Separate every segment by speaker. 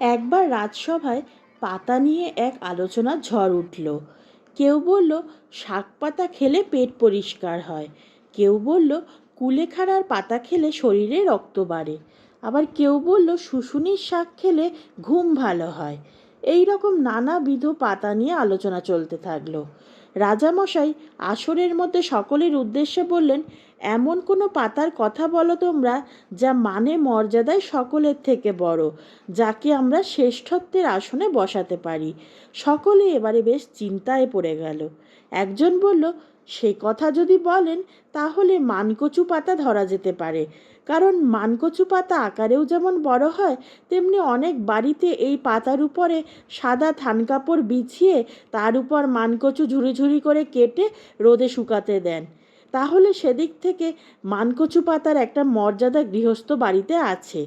Speaker 1: একবার রাজসভায় পাতা নিয়ে এক আলোচনার ঝড় উঠল। কেউ বলল, শাক পাতা খেলে পেট পরিষ্কার হয়। কেউ বলল, কুলেখাড়ার পাতা খেলে শরীরে রক্ত বাড়ে। আবার কেউ বলল, শুশুনির শাক খেলে ঘুম ভালো হয়। এই রকম নানাবিধ পাতা নিয়ে আলোচনা চলতে থাকল। রাজামশাই আসরের মধ্যে সকলের উদ্দেশ্যে বললেন, এমন কোনো পাতার কথা বলো তোমরা যা মানে মর্যাদায় সকলের থেকে বড় যাকে আমরা শ্রেষ্ঠত্বের আসনে বসাতে পারি? সকলে এবারে বেশ চিন্তায় পড়ে গেল। একজন বলল, সে কথা যদি বলেন, তাহলে মানকচু পাতা ধরা যেতে পারে। কারণ মানকচু পাতা আকারেও যেমন বড় হয়, তেমনি অনেক বাড়িতে এই পাতার উপরে সাদা থান কাপড় বিছিয়ে তার উপর মানকচু ঝুড়ি ঝুড়ি করে কেটে রোদে শুকাতে দেন। তাহলে সেদিক থেকে মানকচু পাতার একটা মর্যাদা গৃহস্থ বাড়িতে আছে।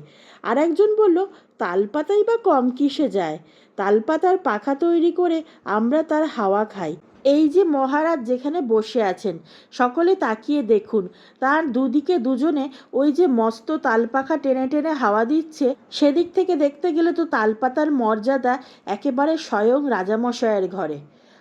Speaker 1: আর একজন বলল তালপাতাই বা কম কিসে যায়? তালপাতার পাখা তৈরি করে আমরা তার হাওয়া খাই। এই যে মহারাজ যেখানে বসে আছেন, সকলে তাকিয়ে দেখুন। তার দুদিকে দুজনে ওই যে মস্ত তালপাখা টেনে টেনে হাওয়া দিচ্ছে, সেদিক থেকে দেখতে গেলে তো তালপাতার মর্যাদা একেবারে স্বয়ং রাজামশায়ের ঘরে।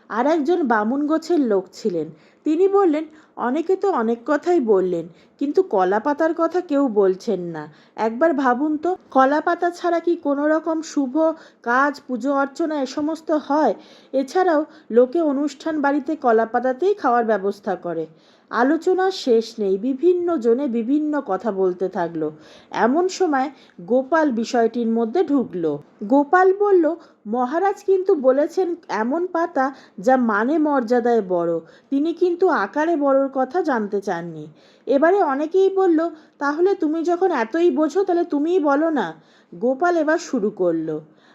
Speaker 1: আর একজন বামুন গোছের লোক ছিলেন। তিনি বললেন, অনেকে তো অনেক কথাই বললেন, কিন্তু কলা পাতার কথা কেউ বলছেন না। একবার ভাবুন তো কলা পাতা ছাড়া কি কোনো রকম শুভ কাজ, পুজো, অর্চনা এ সমস্ত হয়? এছাড়াও লোকে অনুষ্ঠান বাড়িতে কলা পাতাতেই খাওয়ার ব্যবস্থা করে। আলোচনার শেষ নেই, বিভিন্ন জনে বিভিন্ন কথা বলতে থাকল। এমন সময় গোপাল বিষয়টির মধ্যে ঢুকলো। গোপাল বলল, মহারাজ কিন্তু বলেছেন এমন পাতা যা মানে মর্যাদায় বড়। তিনি কিন্তু আকারে বড়র কথা জানতে চাননি। এবারে অনেকেই বলল, তাহলে তুমি যখন এতই বোঝো, তাহলে তুমিই বলো না। গোপাল এবার শুরু করল,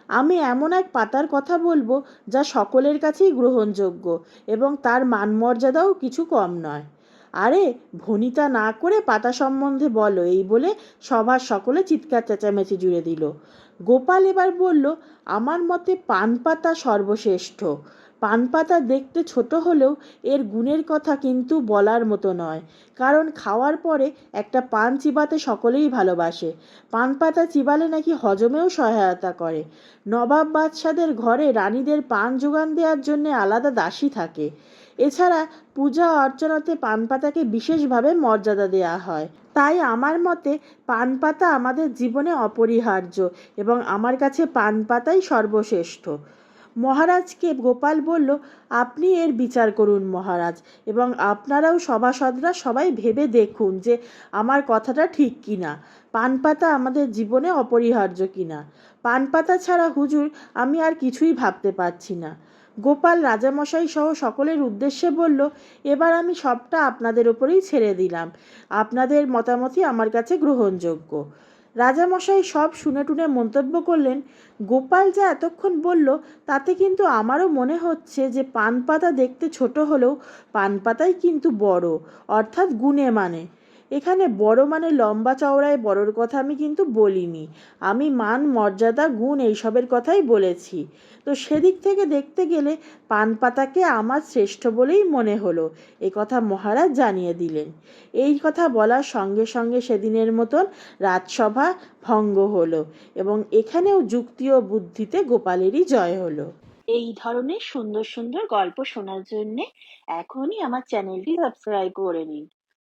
Speaker 1: আমি এমন এক পাতার কথা বলব, যা সকলের কাছেই গ্রহণযোগ্য এবং তার মান মর্যাদাও কিছু কম নয়। আরে, ভনিতা না করে পাতা সম্বন্ধে বলো, এই বলে সবার সকলে চিৎকার চেঁচামেচি জুড়ে দিল। গোপাল এবার বলল, আমার মতে পান পাতা সর্বশ্রেষ্ঠ। পান পাতা দেখতে ছোট হলেও এর গুণের কথা কিন্তু বলার মতো নয়। কারণ খাওয়ার পরে একটা পান চিবাতে সকলেই ভালোবাসে। পান পাতা চিবালে নাকি হজমেও সহায়তা করে। নবাব বাদশাদের ঘরে রানীদের পান যোগান দেওয়ার জন্য আলাদা দাসী থাকে। এছাড়া পূজা অর্চনাতে পান পাতাকে বিশেষভাবে মর্যাদা দেওয়া হয়। তাই আমার মতে পান পাতা আমাদের জীবনে অপরিহার্য এবং আমার কাছে পান পাতাই সর্বশ্রেষ্ঠ। মহারাজকে গোপাল বলল, আপনি এর বিচার করুন মহারাজ, এবং আপনারাও সভাসদরা সবাই ভেবে দেখুন যে আমার কথাটা ঠিক কি না পান পাতা আমাদের জীবনে অপরিহার্য কিনা। পান পাতা ছাড়া হুজুর, আমি আর কিছুই ভাবতে পারছি না। গোপাল রাজামশাই সহ সকলের উদ্দেশ্যে বলল, এবার আমি সবটা আপনাদের ওপরেই ছেড়ে দিলাম। আপনাদের মতামতই আমার কাছে গ্রহণযোগ্য। রাজামশাই সব শুনে টুনে মন্তব্য করলেন, গোপাল যা এতক্ষণ বলল, তাতে কিন্তু আমারও মনে হচ্ছে যে পান পাতা দেখতে ছোট হলেও পান পাতাই কিন্তু বড়, অর্থাৎ গুণে মানে। এখানে বড় মানে লম্বা চওড়ায় বড়র কথা আমি কিন্তু বলিনি। আমি মান, মর্যাদা, গুণ এইসবের কথাই বলেছি। তো সেদিক থেকে দেখতে গেলে পান পাতাকে আমার শ্রেষ্ঠ বলেই মনে হলো, এ কথা মহারাজ জানিয়ে দিলেন। এই কথা বলার সঙ্গে সঙ্গে সেদিনের মতন রাজসভা ভঙ্গ হলো এবং এখানেও যুক্তি ও বুদ্ধিতে গোপালেরই জয় হলো। এই ধরনের সুন্দর সুন্দর গল্প শোনার জন্য এখনই আমার চ্যানেলটি সাবস্ক্রাইব করে নিন।